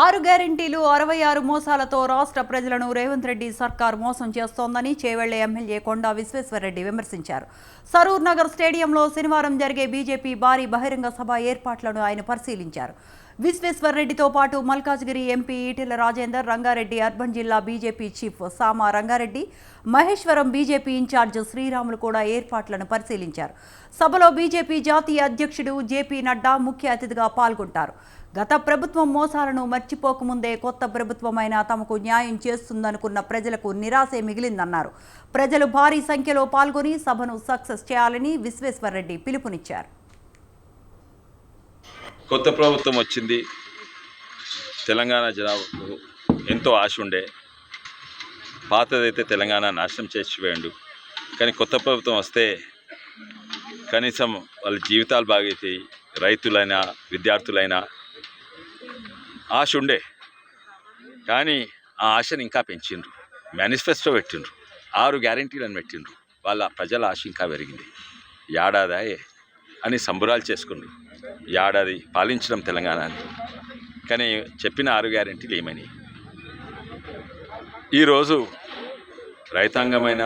ఆరు గ్యారంటీలు అరవై ఆరు మోసాలతో రాష్ట్ర ప్రజలను రేవంత్ రెడ్డి సర్కార్ మోసం చేస్తోందని చేవెళ్ళ ఎమ్మెల్యే కొండా విశ్వేశ్వరరెడ్డి విమర్శించారు. సరూర్ నగర్ స్టేడియంలో శనివారం జరిగే బీజేపీ భారీ బహిరంగ సభ ఏర్పాట్లను ఆయన పరిశీలించారు. విశ్వేశ్వర్రెడ్డితో పాటు మల్కాజ్గిరి ఎంపీ ఈటెల రాజేందర్ రంగారెడ్డి అర్బన్ జిల్లా BJP chief Sama Rangareddy Maheshwaram BJP incharge Sriramulu కూడా ఏర్పాట్లను పరిశీలించారు. సభలో బీజేపీ జాతీయ అధ్యక్షుడు జేపీ నడ్డా ముఖ్య అతిథిగా పాల్గొంటారు. గత ప్రభుత్వం మోసాలను మర్చిపోకముందే కొత్త ప్రభుత్వమైనా తమకు న్యాయం చేస్తుందనుకున్న ప్రజలకు నిరాశే మిగిలిందన్నారు. ప్రజలు భారీ సంఖ్యలో పాల్గొని సభను సక్సెస్ చేయాలని విశ్వేశ్వర్రెడ్డి పిలుపునిచ్చారు. కొత్త ప్రభుత్వం వచ్చింది. తెలంగాణ జనాభాకు ఎంతో ఆశ ఉండే. పాతదైతే తెలంగాణ నాశనం చేసిపోయాడు కానీ కొత్త ప్రభుత్వం వస్తే కనీసం వాళ్ళ జీవితాలు బాగైతాయి. రైతులైనా విద్యార్థులైనా ఆశ ఉండే. కానీ ఆ ఆశను ఇంకా పెంచిండ్రు. మేనిఫెస్టో పెట్టిండ్రు. ఆరు గ్యారంటీలను పెట్టిండ్రు. వాళ్ళ ప్రజల ఆశ ఇంకా పెరిగింది. ఏడాదాయే అని సంబురాలు చేసుకుండ్రు ఏడాది పాలించడం తెలంగాణని. కానీ చెప్పిన ఆరు గ్యారెంటీలు ఏమని ఈరోజు రైతాంగమైన